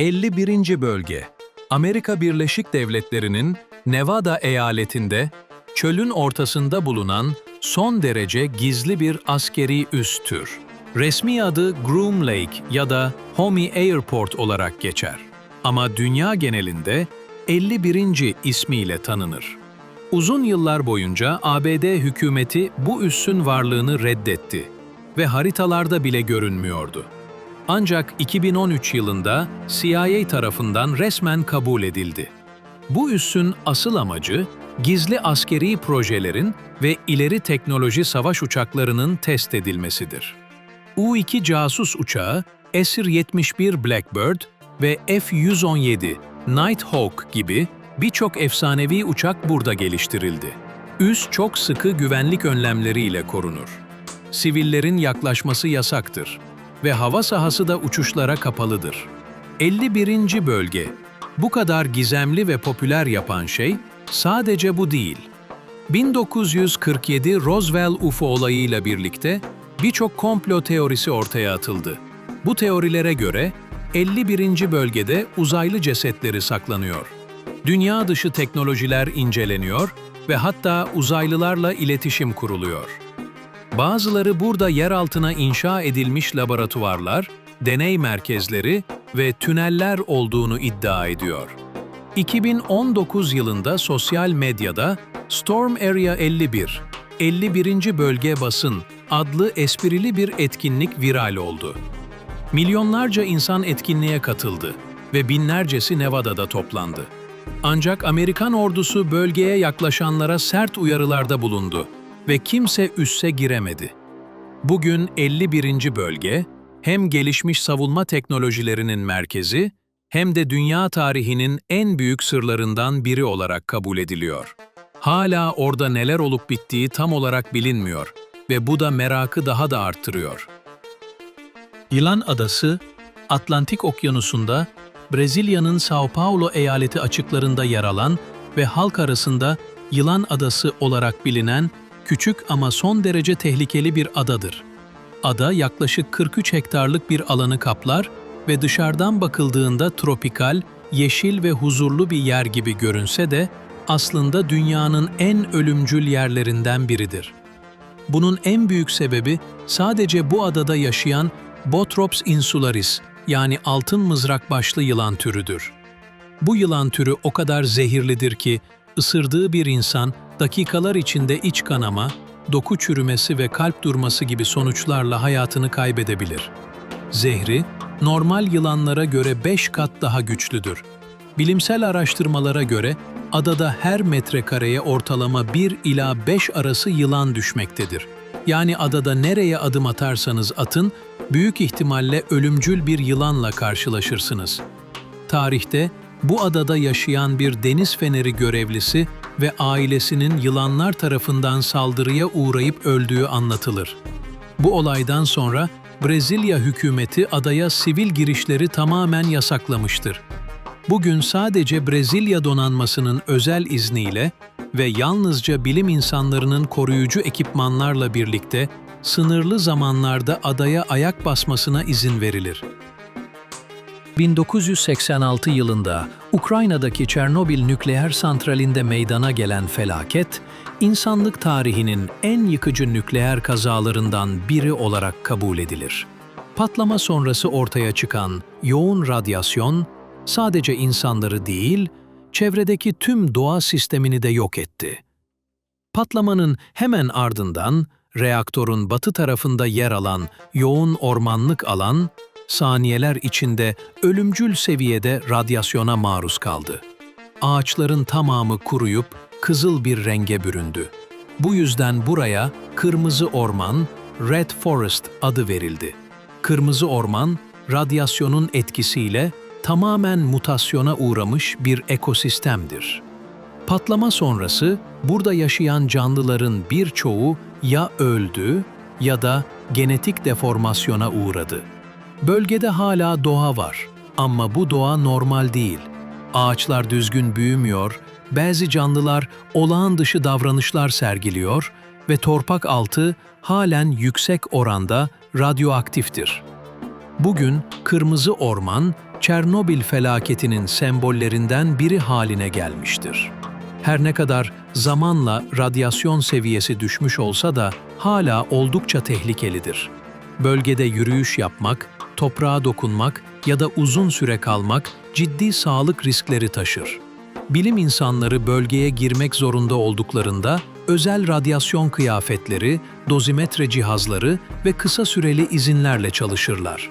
51. Bölge Amerika Birleşik Devletleri'nin Nevada eyaletinde çölün ortasında bulunan son derece gizli bir askeri üs tür. Resmi adı Groom Lake ya da Homey Airport olarak geçer. Ama dünya genelinde 51. ismiyle tanınır. Uzun yıllar boyunca ABD hükümeti bu üssün varlığını reddetti ve haritalarda bile görünmüyordu. Ancak 2013 yılında CIA tarafından resmen kabul edildi. Bu üssün asıl amacı gizli askeri projelerin ve ileri teknoloji savaş uçaklarının test edilmesidir. U-2 casus uçağı, Esir-71 Blackbird ve F-117 Nighthawk gibi birçok efsanevi uçak burada geliştirildi. Üs çok sıkı güvenlik önlemleriyle korunur. Sivillerin yaklaşması yasaktır ve hava sahası da uçuşlara kapalıdır. 51. bölge. Bu kadar gizemli ve popüler yapan şey sadece bu değil. 1947 Roswell UFO olayıyla birlikte birçok komplo teorisi ortaya atıldı. Bu teorilere göre 51. bölgede uzaylı cesetleri saklanıyor. Dünya dışı teknolojiler inceleniyor ve hatta uzaylılarla iletişim kuruluyor. Bazıları burada yer altına inşa edilmiş laboratuvarlar, deney merkezleri ve tüneller olduğunu iddia ediyor. 2019 yılında sosyal medyada Storm Area 51, 51. Bölge Basın adlı esprili bir etkinlik viral oldu. Milyonlarca insan etkinliğe katıldı ve binlercesi Nevada'da toplandı. Ancak Amerikan ordusu bölgeye yaklaşanlara sert uyarılarda bulundu ve kimse üsse giremedi. Bugün 51. bölge hem gelişmiş savunma teknolojilerinin merkezi hem de dünya tarihinin en büyük sırlarından biri olarak kabul ediliyor. Hala orada neler olup bittiği tam olarak bilinmiyor ve bu da merakı daha da arttırıyor. Yılan Adası, Atlantik Okyanusu'nda Brezilya'nın São Paulo eyaleti açıklarında yer alan ve halk arasında Yılan Adası olarak bilinen küçük ama son derece tehlikeli bir adadır. Ada yaklaşık 43 hektarlık bir alanı kaplar ve dışarıdan bakıldığında tropikal, yeşil ve huzurlu bir yer gibi görünse de aslında dünyanın en ölümcül yerlerinden biridir. Bunun en büyük sebebi sadece bu adada yaşayan Botrops insularis yani altın mızrak başlı yılan türüdür. Bu yılan türü o kadar zehirlidir ki ısırdığı bir insan dakikalar içinde iç kanama, doku çürümesi ve kalp durması gibi sonuçlarla hayatını kaybedebilir. Zehri, normal yılanlara göre 5 kat daha güçlüdür. Bilimsel araştırmalara göre adada her metrekareye ortalama 1 ila 5 arası yılan düşmektedir. Yani adada nereye adım atarsanız atın, büyük ihtimalle ölümcül bir yılanla karşılaşırsınız. Tarihte bu adada yaşayan bir deniz feneri görevlisi ve ailesinin yılanlar tarafından saldırıya uğrayıp öldüğü anlatılır. Bu olaydan sonra Brezilya hükümeti adaya sivil girişleri tamamen yasaklamıştır. Bugün sadece Brezilya donanmasının özel izniyle ve yalnızca bilim insanlarının koruyucu ekipmanlarla birlikte sınırlı zamanlarda adaya ayak basmasına izin verilir. 1986 yılında Ukrayna'daki Çernobil nükleer santralinde meydana gelen felaket, insanlık tarihinin en yıkıcı nükleer kazalarından biri olarak kabul edilir. Patlama sonrası ortaya çıkan yoğun radyasyon, sadece insanları değil, çevredeki tüm doğa sistemini de yok etti. Patlamanın hemen ardından reaktörün batı tarafında yer alan yoğun ormanlık alan, saniyeler içinde ölümcül seviyede radyasyona maruz kaldı. Ağaçların tamamı kuruyup kızıl bir renge büründü. Bu yüzden buraya Kırmızı Orman, Red Forest adı verildi. Kırmızı Orman, radyasyonun etkisiyle tamamen mutasyona uğramış bir ekosistemdir. Patlama sonrası burada yaşayan canlıların birçoğu ya öldü ya da genetik deformasyona uğradı. Bölgede hala doğa var ama bu doğa normal değil. Ağaçlar düzgün büyümüyor, bazı canlılar olağan dışı davranışlar sergiliyor ve torpak altı halen yüksek oranda radyoaktiftir. Bugün Kırmızı Orman Çernobil felaketinin sembollerinden biri haline gelmiştir. Her ne kadar zamanla radyasyon seviyesi düşmüş olsa da hala oldukça tehlikelidir. Bölgede yürüyüş yapmak, toprağa dokunmak ya da uzun süre kalmak ciddi sağlık riskleri taşır. Bilim insanları bölgeye girmek zorunda olduklarında özel radyasyon kıyafetleri, dozimetre cihazları ve kısa süreli izinlerle çalışırlar.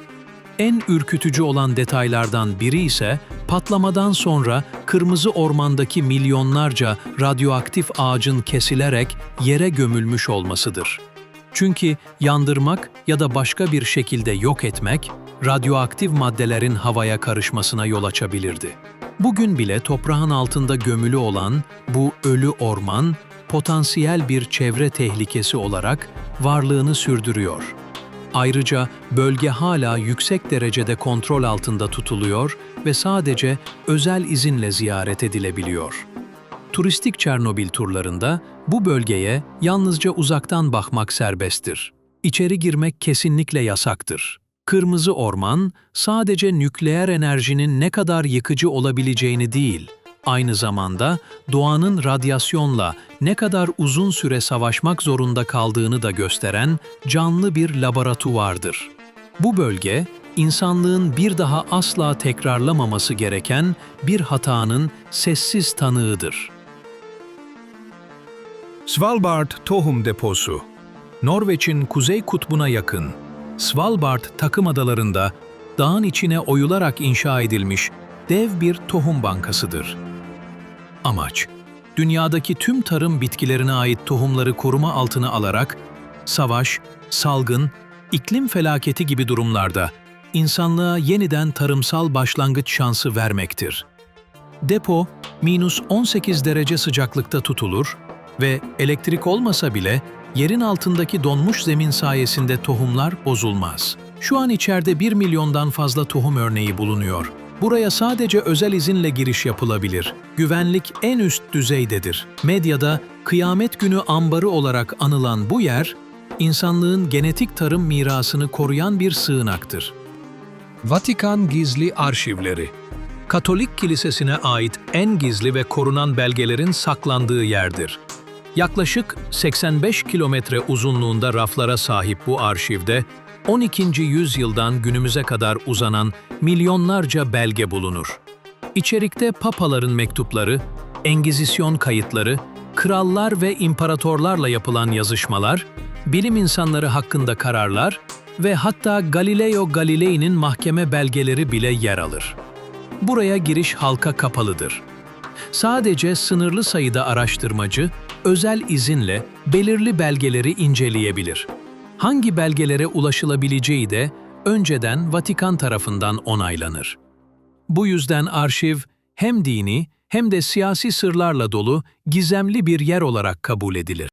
En ürkütücü olan detaylardan biri ise patlamadan sonra kırmızı ormandaki milyonlarca radyoaktif ağacın kesilerek yere gömülmüş olmasıdır. Çünkü yandırmak ya da başka bir şekilde yok etmek, radyoaktif maddelerin havaya karışmasına yol açabilirdi. Bugün bile toprağın altında gömülü olan bu ölü orman, potansiyel bir çevre tehlikesi olarak varlığını sürdürüyor. Ayrıca bölge hala yüksek derecede kontrol altında tutuluyor ve sadece özel izinle ziyaret edilebiliyor. Turistik Çernobil turlarında bu bölgeye yalnızca uzaktan bakmak serbesttir. İçeri girmek kesinlikle yasaktır. Kırmızı Orman sadece nükleer enerjinin ne kadar yıkıcı olabileceğini değil, aynı zamanda doğanın radyasyonla ne kadar uzun süre savaşmak zorunda kaldığını da gösteren canlı bir laboratuvardır. Bu bölge, insanlığın bir daha asla tekrarlamaması gereken bir hatanın sessiz tanığıdır. Svalbard Tohum Deposu Norveç'in kuzey kutbuna yakın, Svalbard takım adalarında dağın içine oyularak inşa edilmiş dev bir tohum bankasıdır. Amaç, dünyadaki tüm tarım bitkilerine ait tohumları koruma altına alarak, savaş, salgın, iklim felaketi gibi durumlarda insanlığa yeniden tarımsal başlangıç şansı vermektir. Depo, minus 18 derece sıcaklıkta tutulur ve elektrik olmasa bile yerin altındaki donmuş zemin sayesinde tohumlar bozulmaz. Şu an içeride 1 milyondan fazla tohum örneği bulunuyor. Buraya sadece özel izinle giriş yapılabilir. Güvenlik en üst düzeydedir. Medyada kıyamet günü ambarı olarak anılan bu yer, insanlığın genetik tarım mirasını koruyan bir sığınaktır. Vatikan Gizli Arşivleri Katolik Kilisesi'ne ait en gizli ve korunan belgelerin saklandığı yerdir. Yaklaşık 85 kilometre uzunluğunda raflara sahip bu arşivde 12. yüzyıldan günümüze kadar uzanan milyonlarca belge bulunur. İçerikte papaların mektupları, Engizisyon kayıtları, krallar ve imparatorlarla yapılan yazışmalar, bilim insanları hakkında kararlar ve hatta Galileo Galilei'nin mahkeme belgeleri bile yer alır. Buraya giriş halka kapalıdır. Sadece sınırlı sayıda araştırmacı, özel izinle belirli belgeleri inceleyebilir. Hangi belgelere ulaşılabileceği de önceden Vatikan tarafından onaylanır. Bu yüzden arşiv hem dini hem de siyasi sırlarla dolu gizemli bir yer olarak kabul edilir.